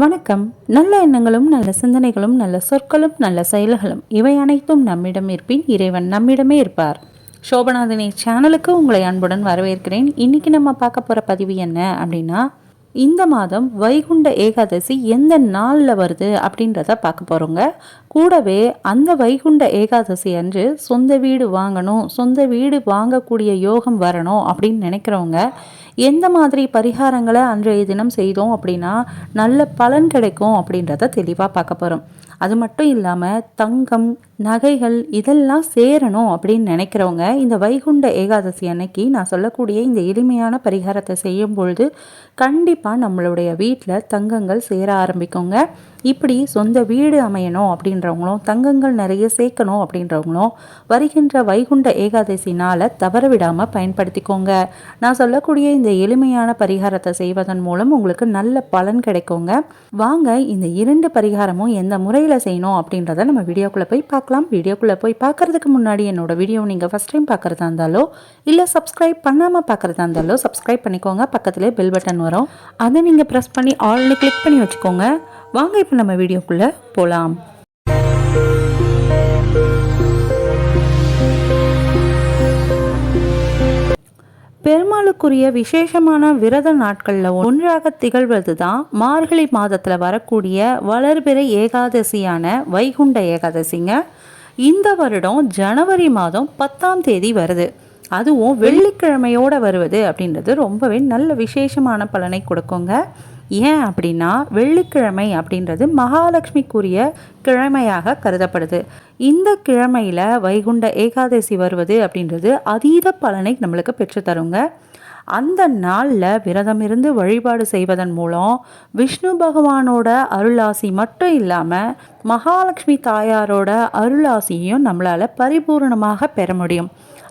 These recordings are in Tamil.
வணக்கம். நல்ல எண்ணங்களும் நல்ல சிந்தனைகளும் நல்ல சொற்களும் நல்ல செயல்களும் இவை அனைத்தும் நம்மிடம் இருப்பின் இறைவன் நம்மிடமே இருப்பார். சோபநாதனை சேனலுக்கு உங்களை அன்புடன் வரவேற்கிறேன். இன்னைக்கு நம்ம பார்க்க போகிற பதிவு என்ன அப்படின்னா இந்த மாதம் வைகுண்ட ஏகாதசி எந்த நாளில் வருது அப்படின்றத பார்க்க போகிறோங்க கூடவே அந்த வைகுண்ட ஏகாதசி அன்று சொந்த வீடு வாங்கணும் சொந்த வீடு வாங்கக்கூடிய யோகம் வரணும் அப்படின்னு நினைக்கிறவங்க எந்த மாதிரி பரிகாரங்களை அன்றைய தினம் செய்தோம் அப்படின்னா நல்ல பலன் கிடைக்கும் அப்படின்றத தெளிவாக பார்க்க போகிறோம் அது மட்டும் இல்லாமல் தங்கம் நகைகள் இதெல்லாம் சேரணும் அப்படின்னு நினைக்கிறவங்க இந்த வைகுண்ட ஏகாதசி அன்னைக்கு நான் சொல்லக்கூடிய இந்த எளிமையான பரிகாரத்தை செய்யும் பொழுது கண்டிப்பாக நம்மளுடைய வீட்டில் தங்கங்கள் சேர ஆரம்பிக்குங்க. இப்படி சொந்த வீடு அமையணும் அப்படின்றவங்களும் தங்கங்கள் நிறைய சேர்க்கணும் அப்படின்றவங்களும் வருகின்ற வைகுண்ட ஏகாதசி நாளை தவற விடாமல் பயன்படுத்திக்கோங்க. நான் சொல்லக்கூடிய இந்த எளிமையான பரிகாரத்தை செய்வதன் மூலம் உங்களுக்கு நல்ல பலன் கிடைக்குங்க. வாங்க இந்த இரண்டு பரிகாரமும் எந்த முறையில் செய்யணும் அப்படின்றத நம்ம வீடியோக்குள்ளே போய் பார்க்கலாம். வீடியோக்குள்ளே போய் பார்க்கறதுக்கு முன்னாடி என்னோட வீடியோ நீங்கள் ஃபஸ்ட் டைம் பார்க்குறதா இருந்தாலோ இல்லை சப்ஸ்கிரைப் பண்ணாமல் பார்க்குறதா இருந்தாலோ சப்ஸ்கிரைப் பண்ணிக்கோங்க. பக்கத்துலேயே பெல் பட்டன் வரும். அதை நீங்கள் ப்ரெஸ் பண்ணி ஆல்னு கிளிக் பண்ணி வச்சுக்கோங்க. வாங்க இப்போ நம்ம வீடியோக்குள்ளே போகலாம் பெருமாளுக்குரிய விசேஷமான விரத நாட்களில் ஒன்றாக திகழ்வது தான் மார்கழி மாதத்தில் வரக்கூடிய வளர்பிறை ஏகாதசியான வைகுண்ட ஏகாதசிங்க. இந்த வருடம் ஜனவரி மாதம் பத்தாம் தேதி வருது. அதுவும் வெள்ளிக்கிழமையோடு வருவது அப்படின்றது ரொம்பவே நல்ல விசேஷமான பலனை கொடுக்குங்க. ஏன் அப்படின்னா வெள்ளிக்கிழமை அப்படின்றது மகாலட்சுமிக்குரிய கிழமையாக கருதப்படுது. இந்த கிழமையில் வைகுண்ட ஏகாதசி வருவது அப்படின்றது அதீத பலனை நம்மளுக்கு பெற்றுத்தருங்க அந்த நாளில் விரதம் இருந்து வழிபாடு செய்வதன் மூலம் விஷ்ணு பகவானோட அருளாசி மட்டும் இல்லாமல் மகாலட்சுமி தாயாரோட அருளாசியும் நம்மளால் பரிபூர்ணமாக பெற முடியும்.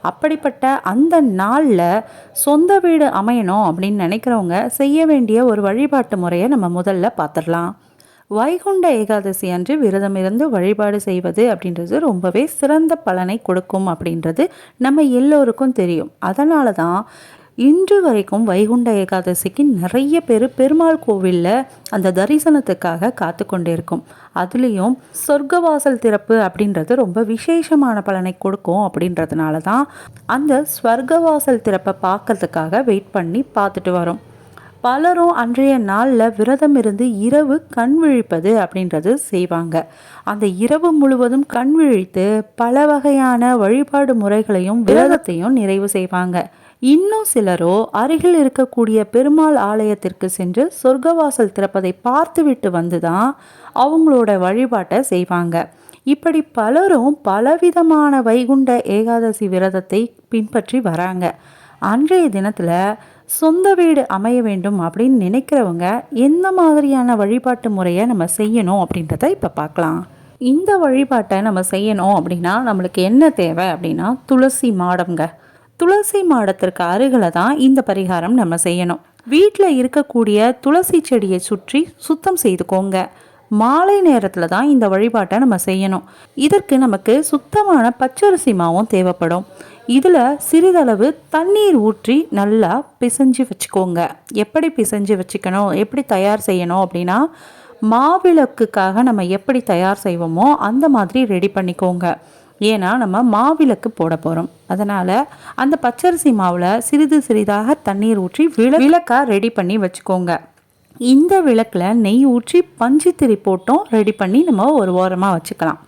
அப்படிப்பட்ட அந்த நாளில் சொந்த வீடு அமையணும் அப்படின்னு நினைக்கிறவங்க செய்ய வேண்டிய ஒரு வழிபாட்டு முறையை நம்ம முதல்ல பார்த்துடலாம். வைகுண்ட ஏகாதசி அன்று விரதம் இருந்து வழிபாடு செய்வது அப்படின்றது ரொம்பவே சிறந்த பலனை கொடுக்கும் அப்படின்றது நம்ம எல்லோருக்கும் தெரியும். அதனால தான் இன்று வரைக்கும் வைகுண்ட ஏகாதசிக்கு நிறைய பேர் பெருமாள் கோவிலில் அந்த தரிசனத்துக்காக காத்து கொண்டே இருக்கும். அதுலேயும் சொர்க்கவாசல் திறப்பு அப்படின்றது ரொம்ப விசேஷமான பலனை கொடுக்கும் அப்படின்றதுனால தான் அந்த ஸ்வர்க்கவாசல் திறப்பை பார்க்கறதுக்காக வெயிட் பண்ணி பார்த்துட்டு வரோம். பலரும் அன்றைய நாளில் விரதம் இருந்து இரவு கண் விழிப்பது அப்படின்றது செய்வாங்க. அந்த இரவு முழுவதும் கண் விழித்து பல வகையான வழிபாடு முறைகளையும் விரதத்தையும் நிறைவு செய்வாங்க. இன்னும் சிலரோ அருகில் இருக்கக்கூடிய பெருமாள் ஆலயத்திற்கு சென்று சொர்க்கவாசல் திறப்பதை பார்த்துவிட்டு வந்து தான் அவங்களோட வழிபாட்டை செய்வாங்க. இப்படி பலரும் பலவிதமான வைகுண்ட ஏகாதசி விரதத்தை பின்பற்றி வராங்க. அன்றைய தினத்தில் சொந்த வீடு அமைய வேண்டும் அப்படின்னு நினைக்கிறவங்க எந்த மாதிரியான வழிபாட்டு முறையை நம்ம செய்யணும் அப்படின்றத இப்போ பார்க்கலாம். இந்த வழிபாட்டை நம்ம செய்யணும் அப்படின்னா நம்மளுக்கு என்ன தேவை அப்படின்னா துளசி மாடம்ங்க. துளசி மாடத்திற்கு அருகில் தான் இந்த பரிகாரம் நம்ம செய்யணும். வீட்டில் இருக்கக்கூடிய துளசி செடியை சுற்றி சுத்தம் செய்துக்கோங்க. மாலை நேரத்தில் தான் இந்த வழிபாட்டை நம்ம செய்யணும். இதற்கு நமக்கு சுத்தமான பச்சரிசி மாவும் தேவைப்படும். இதில் சிறிதளவு தண்ணீர் ஊற்றி நல்லா பிசைஞ்சு வச்சுக்கோங்க. எப்படி பிசைஞ்சு வச்சுக்கணும்? எப்படி தயார் செய்யணும் அப்படின்னா மாவிளக்குக்காக நம்ம எப்படி தயார் செய்வோமோ அந்த மாதிரி ரெடி பண்ணிக்கோங்க. ஏன்னா நம்ம மாவிளக்கு போட போகிறோம் அதனால் அந்த பச்சரிசி மாவில் சிறிது சிறிதாக தண்ணீர் ஊற்றி விள விளக்காக ரெடி பண்ணி வச்சுக்கோங்க. இந்த விளக்கில் நெய் ஊற்றி பஞ்சு திரி போட்டும் ரெடி பண்ணி நம்ம ஒரு ஓரமாக வச்சுக்கலாம்.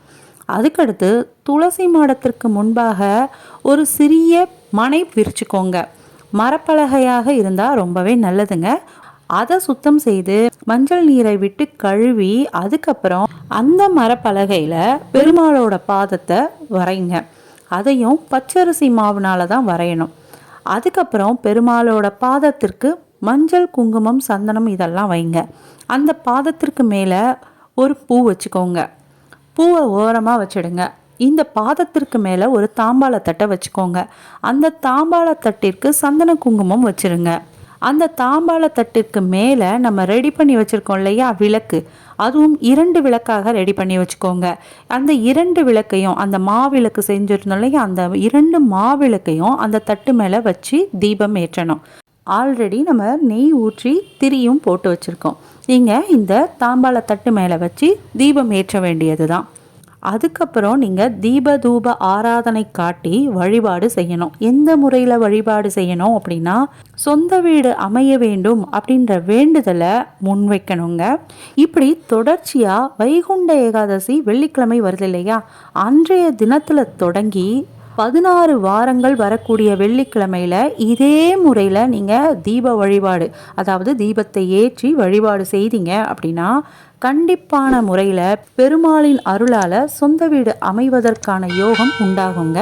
அதுக்கடுத்து துளசி மாடத்திற்கு முன்பாக ஒரு சிறிய மனை விரிச்சுக்கோங்க. மரப்பலகையாக இருந்தால் ரொம்பவே நல்லதுங்க. அதை சுத்தம் செய்து மஞ்சள் நீரை விட்டு கழுவி அதுக்கப்புறம் அந்த மரப்பலகையில் பெருமாளோட பாதத்தை வரைங்க. அதையும் பச்சரிசி மாவுனால தான் வரையணும். அதுக்கப்புறம் பெருமாளோட பாதத்திற்கு மஞ்சள் குங்குமம் சந்தனம் இதெல்லாம் வைங்க. அந்த பாதத்திற்கு மேலே ஒரு பூ வச்சுக்கோங்க. பூவை ஓரமாக வச்சிடுங்க. இந்த பாதத்திற்கு மேலே ஒரு தாம்பாளத்தட்டை வச்சுக்கோங்க. அந்த தாம்பாளத்தட்டிற்கு சந்தன குங்குமம் வச்சுருங்க. அந்த தாம்பாள தட்டிற்கு மேலே நம்ம ரெடி பண்ணி வச்சுருக்கோம் இல்லையா? விளக்கு. அதுவும் இரண்டு விளக்காக ரெடி பண்ணி வச்சுக்கோங்க. அந்த இரண்டு விளக்கையும் அந்த மாவிளக்கு செஞ்சுருந்தோம் இல்லையா? அந்த இரண்டு மாவிளக்கையும் அந்த தட்டு மேலே வச்சு தீபம் ஏற்றணும். ஆல்ரெடி நம்ம நெய் ஊற்றி திரியும் போட்டு வச்சுருக்கோம். நீங்கள் இந்த தாம்பாள தட்டு மேலே வச்சு தீபம் ஏற்ற வேண்டியது தான் அதுக்கப்புறம் நீங்கள் தீப தூப ஆராதனை காட்டி வழிபாடு செய்யணும். எந்த முறையில் வழிபாடு செய்யணும் அப்படின்னா சொந்த வீடு அமைய வேண்டும் அப்படின்ற வேண்டுதலை முன்வைக்கணுங்க. இப்படி தொடர்ச்சியாக வைகுண்ட ஏகாதசி வெள்ளிக்கிழமை வருது இல்லையா? அன்றைய தினத்தில் தொடங்கி பதினாறு வாரங்கள் வரக்கூடிய வெள்ளிக்கிழமையில் இதே முறையில் நீங்கள் தீப வழிபாடு அதாவது தீபத்தை ஏற்றி வழிபாடு செய்தீங்க அப்படின்னா கண்டிப்பான முறையில் பெருமாளின் அருளால் சொந்த வீடு அமைவதற்கான யோகம் உண்டாகுங்க.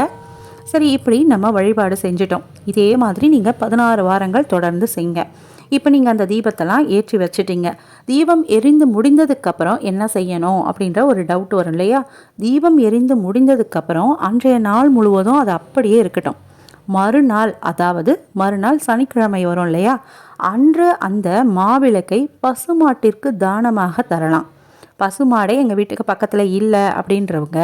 சரி இப்படி நம்ம வழிபாடு செஞ்சிட்டோம். இதே மாதிரி நீங்கள் பதினாறு வாரங்கள் தொடர்ந்து செய்யுங்க இப்போ நீங்கள் அந்த தீபத்தெல்லாம் ஏற்றி வச்சிட்டீங்க. தீபம் எரிந்து முடிந்ததுக்கப்புறம் என்ன செய்யணும் அப்படின்ற ஒரு டவுட் வரும் இல்லையா? தீபம் எரிந்து முடிந்ததுக்கப்புறம் அன்றைய நாள் முழுவதும் அது அப்படியே இருக்கட்டும். மறுநாள் அதாவது மறுநாள் சனிக்கிழமை வரும் இல்லையா? அன்று அந்த மாவிளக்கை பசுமாட்டிற்கு தானமாக தரலாம். பசுமாடே எங்கள் வீட்டுக்கு பக்கத்தில் இல்லை அப்படின்றவங்க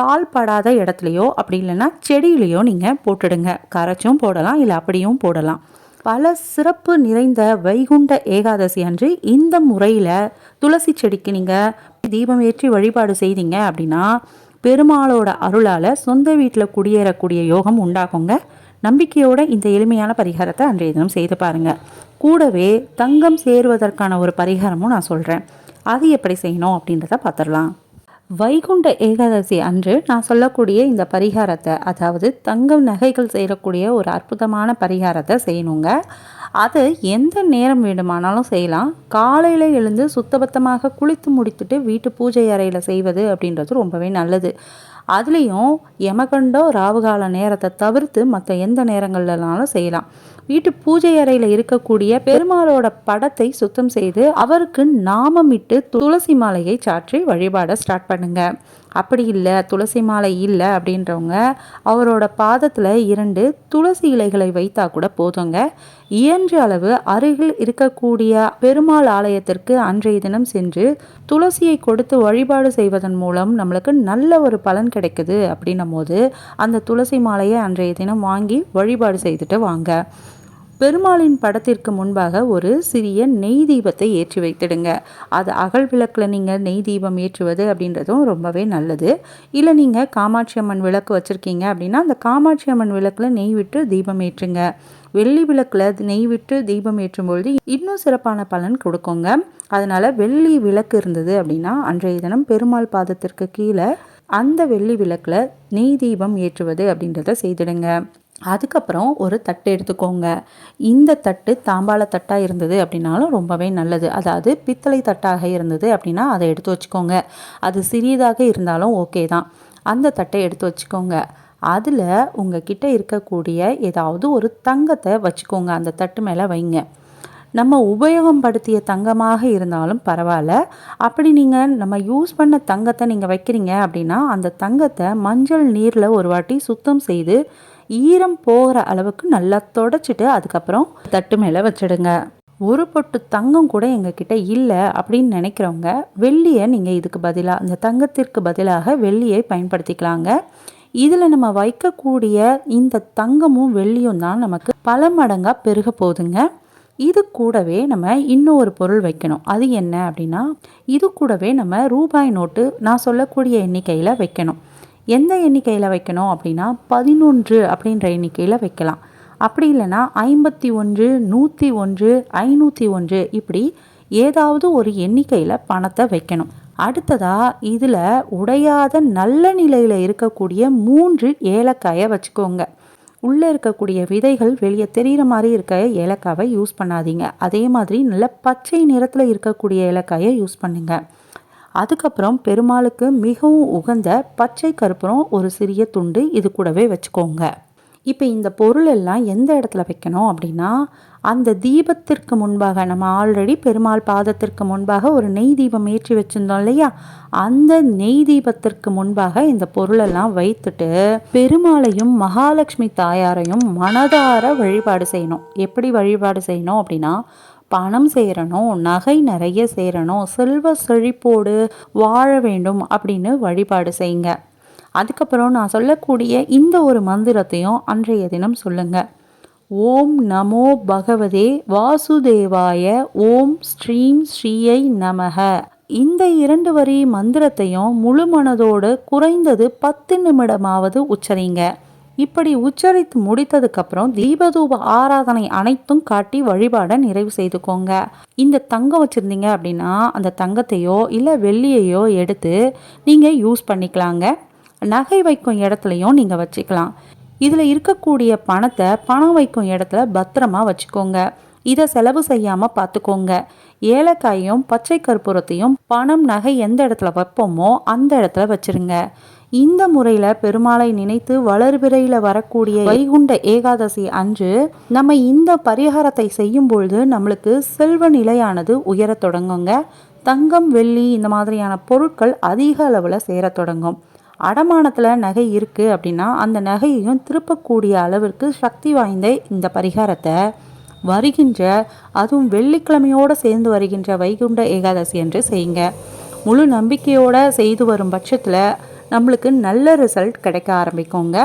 கால் படாத இடத்துலையோ அப்படி இல்லைன்னா செடியிலையோ நீங்கள் போட்டுடுங்க. கரைச்சும் போடலாம் இல்லை அப்படியும் போடலாம். பல சிறப்பு நிறைந்த வைகுண்ட ஏகாதசி அன்று இந்த முறையில் துளசி செடிக்கு நீங்கள் தீபம் ஏற்றி வழிபாடு செய்தீங்க அப்படின்னா பெருமாளோட அருளால் சொந்த வீட்டில் குடியேறக்கூடிய யோகம் உண்டாகுங்க. நம்பிக்கையோட இந்த எளிமையான பரிகாரத்தை அன்றைய தினம் செய்து பாருங்கள் கூடவே தங்கம் சேருவதற்கான ஒரு பரிகாரமும் நான் சொல்கிறேன் அது எப்படி செய்யணும் அப்படின்றத பார்த்துடலாம். வைகுண்ட ஏகாதசி அன்று நான் சொல்லக்கூடிய இந்த பரிகாரத்தை அதாவது தங்கம் நகைகள் செய்யக்கூடிய ஒரு அற்புதமான பரிகாரத்தை செய்யணுங்க. அது எந்த நேரம் வேண்டுமானாலும் செய்யலாம். காலையில் எழுந்து சுத்தபத்தமாக குளித்து முடித்துட்டு வீட்டு பூஜை அறையில் செய்வது அப்படின்றது ரொம்பவே நல்லது. அதுலேயும் யமகண்டோ ராவுகால நேரத்தை தவிர்த்து மற்ற எந்த நேரங்கள்லனாலும் செய்யலாம். வீட்டு பூஜை அறையில் இருக்கக்கூடிய பெருமாளோட படத்தை சுத்தம் செய்து அவருக்கு நாமமிட்டு துளசி மாலையை சாற்றி வழிபாட ஸ்டார்ட் பண்ணுங்க. அப்படி இல்லை துளசி மாலை இல்லை அப்படின்றவங்க அவரோட பாதத்தில் இரண்டு துளசி இலைகளை வைத்தா கூட போதுங்க. இயன்ற அளவு அருகில் இருக்கக்கூடிய பெருமாள் ஆலயத்திற்கு அன்றைய தினம் சென்று துளசியை கொடுத்து வழிபாடு செய்வதன் மூலம் நம்மளுக்கு நல்ல ஒரு பலன் கிடைக்குது அப்படின்னும் போது அந்த துளசி மாலையை அன்றைய தினம் வாங்கி வழிபாடு செய்துட்டு வாங்க. பெருமாளின் படத்திற்கு முன்பாக ஒரு சிறிய நெய் தீபத்தை ஏற்றி வைத்திடுங்க. அது அகல் விளக்கில் நீங்கள் நெய் தீபம் ஏற்றுவது அப்படின்றதும் ரொம்பவே நல்லது. இல்லை நீங்கள் காமாட்சி அம்மன் விளக்கு வச்சுருக்கீங்க அப்படின்னா அந்த காமாட்சி அம்மன் விளக்கில் நெய் விட்டு தீபம் ஏற்றுங்க. வெள்ளி விளக்கில் நெய் விட்டு தீபம் ஏற்றும் பொழுது இன்னும் சிறப்பான பலன் கொடுக்குங்க. அதனால் வெள்ளி விளக்கு இருந்தது அப்படின்னா அன்றைய தினம் பெருமாள் பாதத்திற்கு கீழே அந்த வெள்ளி விளக்கில் நெய் தீபம் ஏற்றுவது அப்படின்றத செய்திடுங்க. அதுக்கப்புறம் ஒரு தட்டு எடுத்துக்கோங்க. இந்த தட்டு தாம்பாள தட்டாக இருந்தது அப்படின்னாலும் ரொம்பவே நல்லது. அதாவது பித்தளை தட்டாக இருந்தது அப்படின்னா அதை எடுத்து வச்சுக்கோங்க. அது சிறியதாக இருந்தாலும் ஓகே தான். அந்த தட்டை எடுத்து வச்சுக்கோங்க. அதில் உங்கக்கிட்ட இருக்கக்கூடிய ஏதாவது ஒரு தங்கத்தை வச்சுக்கோங்க. அந்த தட்டு மேலே வைங்க. நம்ம உபயோகப்படுத்திய தங்கமாக இருந்தாலும் பரவாயில்ல. அப்படி நீங்கள் நம்ம யூஸ் பண்ண தங்கத்தை நீங்கள் வைக்கிறீங்க அப்படின்னா அந்த தங்கத்தை மஞ்சள் நீரில் ஒரு வாட்டி சுத்தம் செய்து ஈரம் போகிற அளவுக்கு நல்லா தொடச்சிட்டு அதுக்கப்புறம் தட்டு மேலே வச்சிடுங்க. ஒரு பொட்டு தங்கம் கூட எங்ககிட்ட இல்லை அப்படின்னு நினைக்கிறவங்க வெள்ளியை நீங்கள் இதுக்கு பதிலாக அந்த தங்கத்திற்கு பதிலாக வெள்ளியை பயன்படுத்திக்கலாங்க. இதில் நம்ம வைக்கக்கூடிய இந்த தங்கமும் வெள்ளியும் தான் நமக்கு பல மடங்காக பெருக போகுதுங்க. இது கூடவே நம்ம இன்னொரு பொருள் வைக்கணும். அது என்ன அப்படின்னா இது கூடவே நம்ம ரூபாய் நோட்டு நான் சொல்லக்கூடிய எண்ணிக்கையில் வைக்கணும். எந்த எண்ணிக்கையில் வைக்கணும் அப்படின்னா பதினொன்று அப்படின்ற எண்ணிக்கையில் வைக்கலாம். அப்படி இல்லைன்னா ஐம்பத்தி ஒன்று நூற்றி ஒன்று ஐநூற்றி ஒன்று இப்படி ஏதாவது ஒரு எண்ணிக்கையில் பணத்தை வைக்கணும். அடுத்ததாக இதில் உடையாத நல்ல நிலையில் இருக்கக்கூடிய மூன்று ஏலக்காயை வச்சுக்கோங்க. உள்ளே இருக்கக்கூடிய விதைகள் வெளியே தெரிகிற மாதிரி இருக்க ஏலக்காவை யூஸ் பண்ணாதீங்க. அதே மாதிரி நல்ல பச்சை நிறத்தில் இருக்கக்கூடிய ஏலக்காயை யூஸ் பண்ணுங்கள் அதுக்கப்புறம் பெருமாளுக்கு மிகவும் உகந்த பச்சை கருப்புறம் ஒரு சிறிய துண்டு இது கூடவே வச்சுக்கோங்க. இப்போ இந்த பொருள் எல்லாம் எந்த இடத்துல வைக்கணும் அப்படின்னா அந்த தீபத்திற்கு முன்பாக நம்ம ஆல்ரெடி பெருமாள் பாதத்திற்கு முன்பாக ஒரு நெய் தீபம் ஏற்றி வச்சுருந்தோம் இல்லையா? அந்த நெய் தீபத்திற்கு முன்பாக இந்த பொருளெல்லாம் வைத்துட்டு பெருமாளையும் மகாலட்சுமி தாயாரையும் மனதார வழிபாடு செய்யணும். எப்படி வழிபாடு செய்யணும் அப்படின்னா பணம் சேரணும் நகை நிறைய சேரணும் செல்வ செழிப்போடு வாழ வேண்டும் அப்படின்னு வழிபாடு செய்யுங்க. அதுக்கப்புறம் நான் சொல்லக்கூடிய இந்த ஒரு மந்திரத்தையும் அன்றைய தினம் சொல்லுங்க. ஓம் நமோ பகவதே வாசுதேவாய ஓம் ஸ்ரீம் ஸ்ரீயை நமக. இந்த இரண்டு வரி மந்திரத்தையும் முழு மனதோடு குறைந்தது பத்து நிமிடமாவது உச்சரிங்க. இப்படி உச்சரித்து முடித்ததுக்கப்புறம் தீபதூப ஆராதனை அனைத்தும் காட்டி வழிபாடை நிறைவு செய்துக்கோங்க. இந்த தங்கம் வச்சுருந்தீங்க அப்படின்னா அந்த தங்கத்தையோ இல்லை வெள்ளியையோ எடுத்து நீங்கள் யூஸ் பண்ணிக்கலாங்க. நகை வைக்கும் இடத்துலையும் நீங்கள் வச்சுக்கலாம். இதில் இருக்கக்கூடிய பணத்தை பணம் வைக்கும் இடத்துல பத்திரமா வச்சுக்கோங்க. இதை செலவு செய்யாமல் பார்த்துக்கோங்க ஏலக்காயும் பச்சை கற்பூரத்தையும் பணம் நகை எந்த இடத்துல வைப்போமோ அந்த இடத்துல வச்சுருங்க. இந்த முறையில் பெருமாளை நினைத்து வளர்பிறையில் வரக்கூடிய வைகுண்ட ஏகாதசி அன்று நம்ம இந்த பரிகாரத்தை செய்யும் பொழுது நம்மளுக்கு செல்வ நிலையானது உயரத் தொடங்குங்க. தங்கம் வெள்ளி இந்த மாதிரியான பொருட்கள் அதிக அளவில் சேரத் தொடங்கும். அடமானத்தில் நகை இருக்குது அப்படின்னா அந்த நகையையும் திருப்பக்கூடிய அளவிற்கு சக்தி வாய்ந்த இந்த பரிகாரத்தை வருகின்ற அதுவும் வெள்ளிக்கிழமையோடு சேர்ந்து வருகின்ற வைகுண்ட ஏகாதசி என்று செய்யுங்க. முழு நம்பிக்கையோடு செய்து வரும் பட்சத்தில் நம்மளுக்கு நல்ல ரிசல்ட் கிடைக்க ஆரம்பிக்குங்க.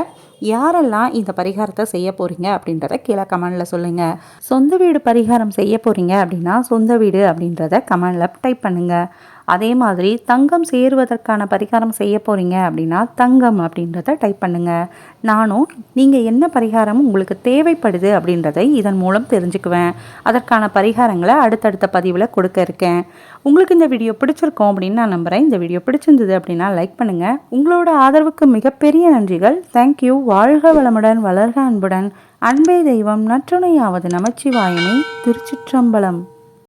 யாரெல்லாம் இந்த பரிகாரத்தை செய்ய போகிறீங்க அப்படின்றத கீழே கமெண்டில் சொல்லுங்கள் சொந்த வீடு பரிகாரம் செய்ய போகிறீங்க அப்படின்னா சொந்த வீடு அப்படின்றத கமெண்டில் டைப் பண்ணுங்கள் அதே மாதிரி தங்கம் சேருவதற்கான பரிகாரம் செய்ய போகிறீங்க அப்படின்னா தங்கம் அப்படின்றத டைப் பண்ணுங்கள் நானும் நீங்கள் என்ன பரிகாரம் உங்களுக்கு தேவைப்படுது அப்படின்றதை இதன் மூலம் தெரிஞ்சுக்குவேன். அதற்கான பரிகாரங்களை அடுத்தடுத்த பதிவில் கொடுக்க இருக்கேன். உங்களுக்கு இந்த வீடியோ பிடிச்சிருக்கோம் அப்படின்னு நான் நம்புகிறேன் இந்த வீடியோ பிடிச்சிருந்தது அப்படின்னா லைக் பண்ணுங்கள் உங்களோட ஆதரவுக்கு மிகப்பெரிய நன்றிகள். தேங்க்யூ வாழ்க வளமுடன் வளர்க அன்புடன். அன்பே தெய்வம் நற்றுணையாவது நமச்சிவாயமே. திருச்சிற்றம்பலம்.